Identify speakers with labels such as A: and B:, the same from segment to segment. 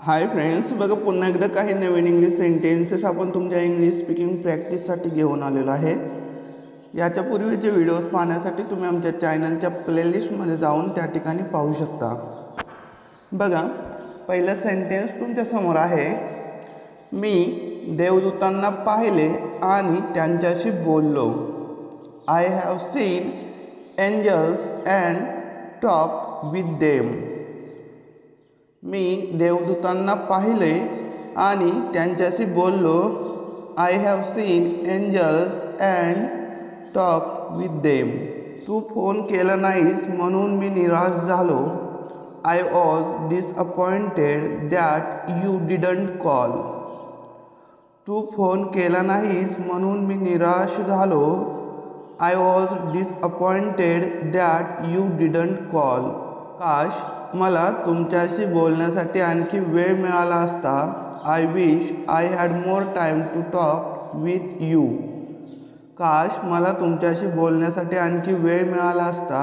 A: Hi friends बघा पुन्हा एकदा काही नवीन इंग्लिश सेंटेन्सेस आपण तुमच्या इंग्लिश स्पीकिंग प्रॅक्टिससाठी घेऊन आलेलो आहे. याच्या पूर्वीचे व्हिडिओज पाहण्यासाठी तुम्ही आमच्या चॅनलच्या प्लेलिस्टमध्ये जाऊन त्या ठिकाणी पाहू शकता. बघा पहिलं सेंटेन्स तुमच्यासमोर आहे. मी देवदूतांना पाहिले आणि त्यांच्याशी बोललो. I have seen angels and talk with them मी देवदूतांना पाहिले आणि त्यांच्याशी बोललो I have seen angels and talk with them Tu phone केला नाहीस म्हणून मी निराश झालो. I was disappointed that you didn't call Tu phone केला नाहीस म्हणून मी निराश झालो. I was disappointed that you didn't call काश मला तुमच्याशी बोलण्यासाठी आणखी वेळ मिळाला असता. I wish I had more time to talk with you काश मला तुमच्याशी बोलण्यासाठी आणखी वेळ मिळाला असता.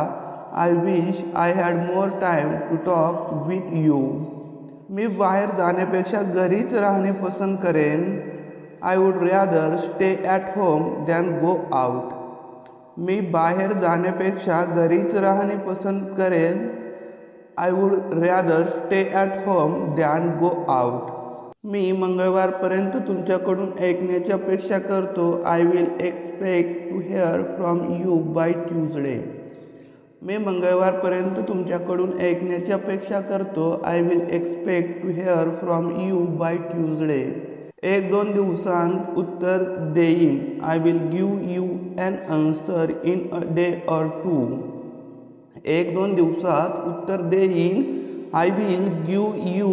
A: I wish I had more time to talk with you मी बाहेर जाण्यापेक्षा घरीच राहणे पसंत करेन. I would rather stay at home than go out मी बाहेर जाण्यापेक्षा घरीच राहणे पसंत करेन. I would rather stay at home than go out मी मंगळवारपर्यंत तुमच्याकडून ऐकण्याची अपेक्षा करतो. I will expect to hear from you by Tuesday मी मंगळवारपर्यंत तुमच्याकडून ऐकण्याची अपेक्षा करतो. I will expect to hear from you by Tuesday एक दोन दिवसांत उत्तर देईन. I will give you an answer in a day or two एक दोन दिवसात उत्तर देईन I will give you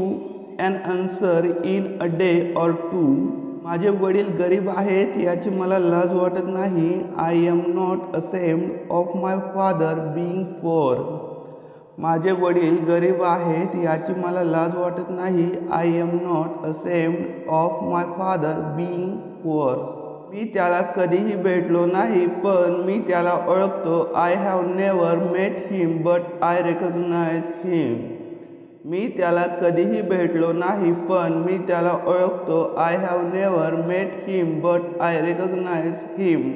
A: an answer in a day or two माझे वडील गरीब आहेत याची मला लाज वाटत नाही. I am not ashamed of my father being poor माझे वडील गरीब आहेत याची मला लाज वाटत नाही. I am not ashamed of my father being poor मी त्याला कधीही भेटलो नाही पण मी त्याला ओळखतो. I have never met him but I recognise him मी त्याला कधीही भेटलो नाही पण मी त्याला ओळखतो. I have never met him but I recognise him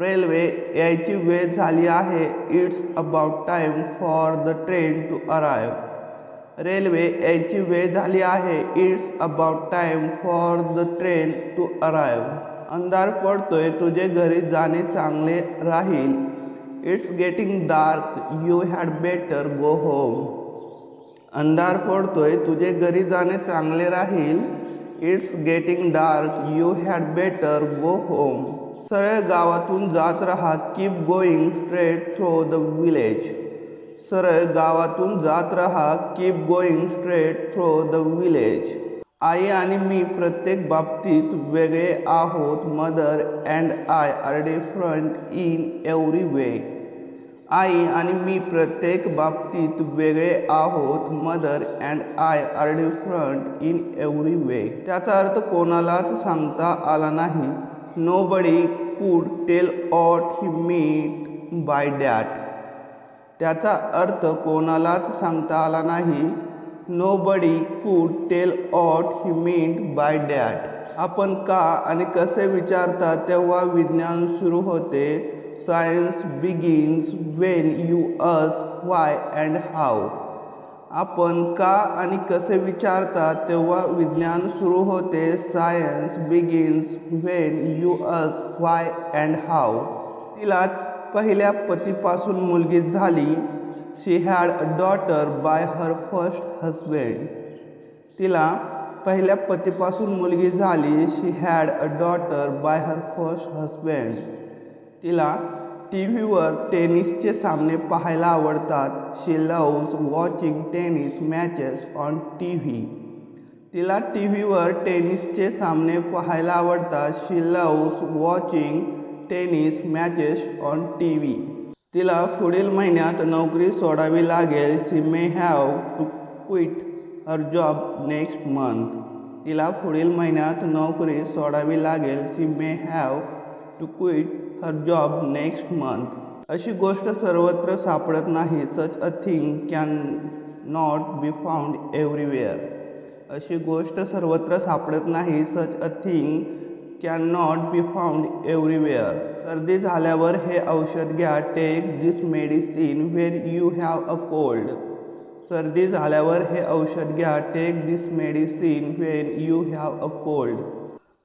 A: railway यायची वेळ झाली आहे. It's about time for the train to arrive railway यायची वेळ झाली आहे. It's about time for the train to arrive अंधार पडतोय तुझे घरी जाणे चांगले राहील. It's getting dark you had better go home अंधार पडतोय तुझे घरी जाणे चांगले राहील. It's getting dark you had better go home सरळ गावातून जात राहा keep going straight through the village सरळ गावातून जात राहा keep going straight through the village आई आणि मी प्रत्येक बाबतीत वेगळे आहोत mother and I are different in every way. आई आणि मी प्रत्येक बाबतीत वेगळे आहोत mother and I are different in every way. त्याचा अर्थ कोणालाच सांगता आला नाही. Nobody could tell what he meant by that त्याचा अर्थ कोणालाच सांगता आला नाही. Nobody could tell what he meant by that आपण का आणि कसे विचारता तेव्हा विज्ञान सुरू होते. Science begins when you ask why and how आपण का आणि कसे विचारता तेव्हा विज्ञान सुरू होते. Science begins when you ask why and how तिला पहिल्या पतीपासून मुलगी झाली. She had a daughter by her first husband तिला पहिल्या पतीपासून मुलगी झाली. She had a daughter by her first husband तिला टी व्हीवर टेनिसचे सामने पाहायला आवडतात. She loves watching tennis matches on TV तिला टी व्हीवर टेनिसचे सामने पाहायला आवडतात. She loves watching tennis matches on TV तिला पुढील महिन्यात नोकरी सोडावी लागेल she may have to quit her job next month तिला पुढील महिन्यात नोकरी सोडावी लागेल she may have to quit her job next month अशी गोष्ट सर्वत्र सापडत नाही. Such a thing can not be found everywhere अशी गोष्ट सर्वत्र सापडत नाही. Such a thing can not be found everywhere सर्दी झाल्यावर हे औषध घ्या. Take this medicine when you have a cold सर्दी झाल्यावर हे औषध घ्या. Take this medicine when you have a cold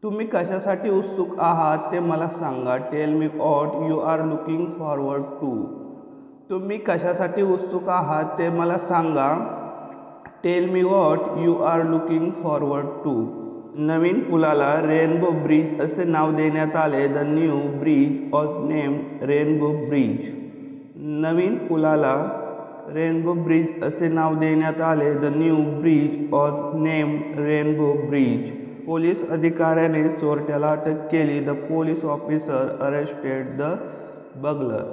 A: तुम्ही कशासाठी उत्सुक आहात ते मला सांगा. Tell me what you are looking forward to तुम्ही कशासाठी उत्सुक आहात ते मला सांगा. Tell me what you are looking forward to नवीन पुलाला रेनबो ब्रिज असे नाव देण्यात आले. The new bridge was named Rainbow Bridge नवीन पुलाला रेनबो ब्रिज असे नाव देण्यात आले. The new bridge was named Rainbow Bridge police अधिकाऱ्याने चोरट्याला अटक केली. The police officer arrested the burglar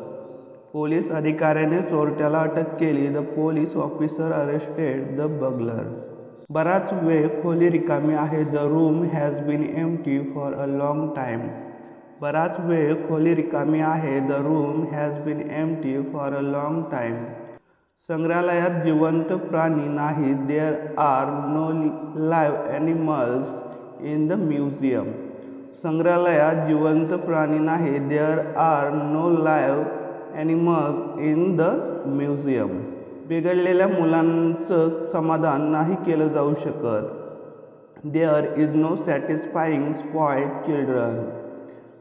A: police अधिकाऱ्याने चोरट्याला अटक केली. The police officer arrested the burglar बराच वेळ खोली रिकामी आहे the room has been empty for a long time बराच वेळ खोली रिकामी आहे the room has been empty for a long time संग्रहालयात जिवंत प्राणी नाही there are no live animals in the museum संग्रहालयात जिवंत प्राणी नाही there are no live animals in the museum बिघडलेल्या मुलांचं समाधान नाही केलं जाऊ शकत. There is no satisfying spoiled children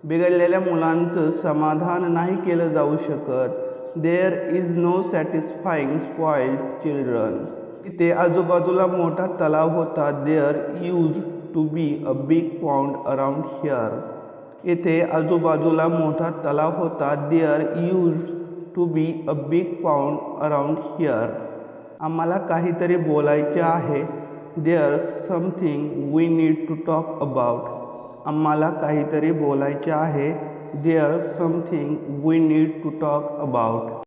A: बिघडलेल्या मुलांचं समाधान नाही केलं जाऊ शकत. There is no satisfying spoiled children तिथे आजूबाजूला मोठा तलाव होता. There used to be a big pond around here येथे आजूबाजूला मोठा तलाव होता. There used to be a big pound around here आम्हाला काहीतरी बोलायचे आहे. There something we need to talk about आम्हाला काहीतरी बोलायचे आहे. There something we need to talk about